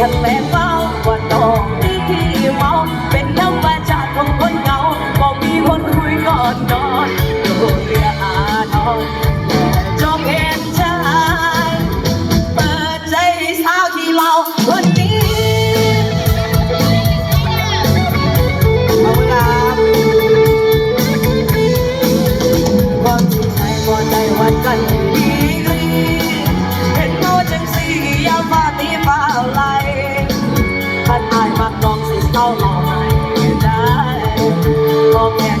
ทั้แม่เฝ้าว่าน้องที่ที่เมาเป็นธรรมชาติของคนเงาบอกมีคนคุยก่อนนอนโดนเรืออาทอง เข้าลองได้ก็แค่